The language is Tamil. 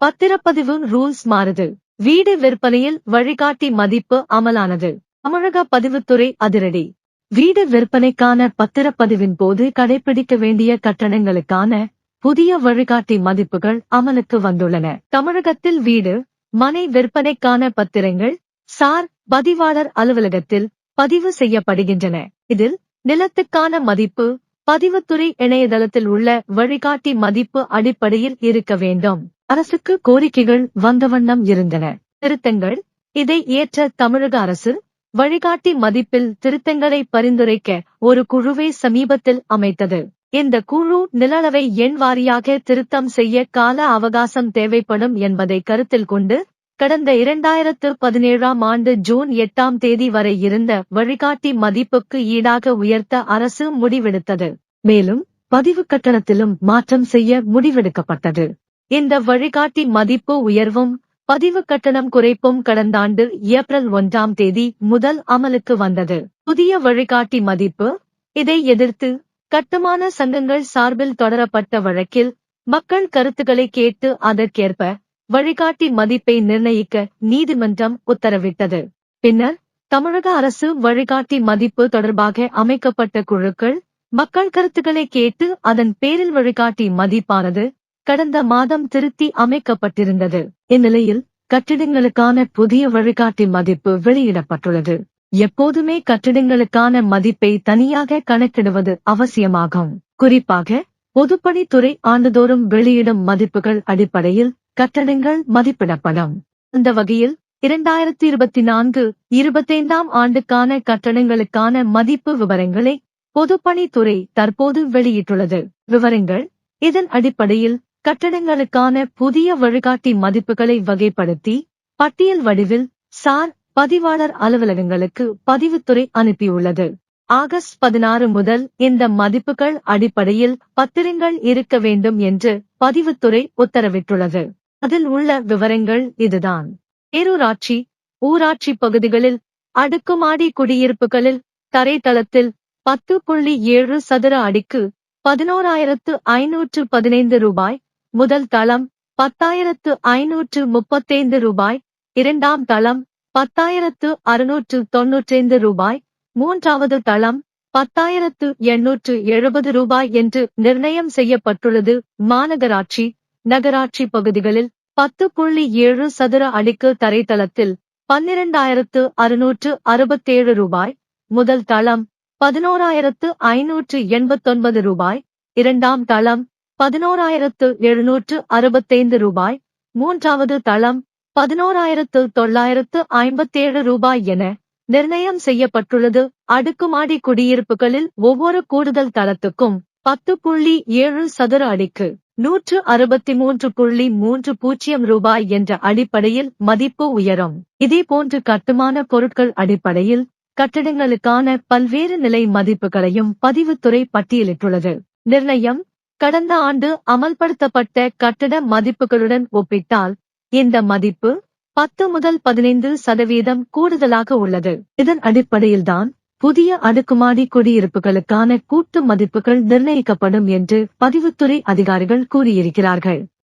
பத்திரப்பதிவு ரூல்ஸ் மாறுது. வீடு விற்பனையில் வழிகாட்டி மதிப்பு அமலானது. தமிழக பதிவுத்துறை அதிரடி. வீடு விற்பனைக்கான பத்திரப்பதிவின் போது கடைபிடிக்க வேண்டிய கட்டணங்களுக்கான புதிய வழிகாட்டி மதிப்புகள் அமலுக்கு வந்துள்ளன. தமிழகத்தில் வீடு மனை விற்பனைக்கான பத்திரங்கள் சார் பதிவாளர் அலுவலகத்தில் பதிவு செய்யப்படுகின்றன. இதில் நிலத்துக்கான மதிப்பு பதிவுத்துறை இணையதளத்தில் உள்ள வழிகாட்டி மதிப்பு அடிப்படையில் இருக்க வேண்டும். அரசுக்கு கோரிக்கைகள் வந்த வண்ணம் இருந்தன. திருத்தங்கள் இதை ஏற்ற தமிழக அரசு வழிகாட்டி மதிப்பில் திருத்தங்களை பரிந்துரைக்க ஒரு குழுவை சமீபத்தில் அமைத்தது. இந்த குழு நிலளவை எண் வாரியாக திருத்தம் செய்ய கால அவகாசம் தேவைப்படும் என்பதை கருத்தில் கொண்டு கடந்த இரண்டாயிரத்து பதினேழாம் ஆண்டு ஜூன் எட்டாம் தேதி வரை இருந்த வழிகாட்டி மதிப்புக்கு ஈடாக உயர்த்த அரசு முடிவெடுத்தது. மேலும் பதிவு கட்டணத்திலும் மாற்றம் செய்ய முடிவெடுக்கப்பட்டது. இந்த வழிகாட்டி மதிப்பு உயர்வும் பதிவு கட்டணம் குறைப்பும் கடந்த ஆண்டு ஏப்ரல் ஒன்றாம் தேதி முதல் அமலுக்கு வந்தது. புதிய வழிகாட்டி மதிப்பு இதை எதிர்த்து கட்டுமான சங்கங்கள் சார்பில் தொடரப்பட்ட வழக்கில் மக்கள் கருத்துக்களை கேட்டு அதற்கேற்ப வழிகாட்டி மதிப்பை நிர்ணயிக்க நீதிமன்றம் உத்தரவிட்டது. பின்னர் தமிழக அரசு வழிகாட்டி மதிப்பு தொடர்பாக அமைக்கப்பட்ட குழுக்கள் மக்கள் கருத்துக்களை கேட்டு அதன் பேரில் வழிகாட்டி மதிப்பானது கடந்த மாதம் திருத்தி அமைக்கப்பட்டிருந்தது. இந்நிலையில் கட்டிடங்களுக்கான புதிய வழிகாட்டி மதிப்பு வெளியிடப்பட்டுள்ளது. எப்போதுமே கட்டிடங்களுக்கான மதிப்பை தனியாக கணக்கிடுவது அவசியமாகும். குறிப்பாக பொதுப்பணித்துறை ஆண்டுதோறும் வெளியிடும் மதிப்புகள் அடிப்படையில் கட்டடங்கள் மதிப்பிடப்படும். அந்த வகையில் இரண்டாயிரத்தி இருபத்தி நான்கு இருபத்தைந்தாம் ஆண்டுக்கான கட்டடங்களுக்கான மதிப்பு விவரங்களை பொதுப்பணித்துறை தற்போது வெளியிட்டுள்ளது. விவரங்கள் இதன் அடிப்படையில் கட்டடங்களுக்கான புதிய வழிகாட்டி மதிப்புகளை வகைப்படுத்தி பட்டியல் வடிவில் சார் பதிவாளர் அலுவலகங்களுக்கு பதிவுத்துறை அனுப்பியுள்ளது. ஆகஸ்ட் பதினாறு முதல் இந்த மதிப்புகள் அடிப்படையில் பத்திரங்கள் இருக்க வேண்டும் என்று பதிவுத்துறை உத்தரவிட்டுள்ளது. அதில் உள்ள விவரங்கள் இதுதான். பேரூராட்சி ஊராட்சி பகுதிகளில் அடுக்குமாடி குடியிருப்புகளில் தரைத்தளத்தில் பத்து புள்ளி ஏழு சதுர அடிக்கு பதினோராயிரத்து ஐநூற்று பதினைந்து ரூபாய் முதல் தளம் பத்தாயிரத்து ஐநூற்று முப்பத்தைந்து ரூபாய். இரண்டாம் தளம் பத்தாயிரத்து அறுநூற்று தொன்னூற்றைந்து ரூபாய். மூன்றாவது தளம் பத்தாயிரத்து எண்ணூற்று எழுபது ரூபாய் என்று நிர்ணயம் செய்யப்பட்டுள்ளது. மாநகராட்சி நகராட்சி பகுதிகளில் பத்து புள்ளி ஏழு சதுர அடிக்கு தரைத்தளத்தில் பன்னிரண்டாயிரத்து அறுநூற்று அறுபத்தேழு ரூபாய். முதல் தளம் பதினோராயிரத்து ஐநூற்று எண்பத்தொன்பது ரூபாய். இரண்டாம் தளம் பதினோராயிரத்து எழுநூற்று அறுபத்தைந்து ரூபாய். மூன்றாவது தளம் பதினோராயிரத்து தொள்ளாயிரத்து ஐம்பத்தேழு ரூபாய் என நிர்ணயம் செய்யப்பட்டுள்ளது. அடுக்குமாடி குடியிருப்புகளில் ஒவ்வொரு கூடுதல் தளத்துக்கும் பத்து புள்ளி ஏழு சதுர அடிக்கு நூற்று அறுபத்தி மூன்று புள்ளி மூன்று பூஜ்ஜியம் ரூபாய் என்ற அடிப்படையில் மதிப்பு உயரும். இதேபோன்று கட்டுமான பொருட்கள் அடிப்படையில் கட்டடங்களுக்கான பல்வேறு நிலை மதிப்புகளையும் பதிவுத்துறை பட்டியலிட்டுள்ளது. நிர்ணயம் கடந்த ஆண்டு அமல்படுத்தப்பட்ட கட்டட மதிப்புகளுடன் ஒப்பிட்டால் இந்த மதிப்பு பத்து முதல் பதினைந்து சதவீதம் கூடுதலாக உள்ளது. இதன் அடிப்படையில்தான் புதிய அடுக்குமாடி குடியிருப்புகளுக்கான கூட்டு மதிப்புகள் நிர்ணயிக்கப்படும் என்று பதிவுத்துறை அதிகாரிகள் கூறியிருக்கிறார்கள்.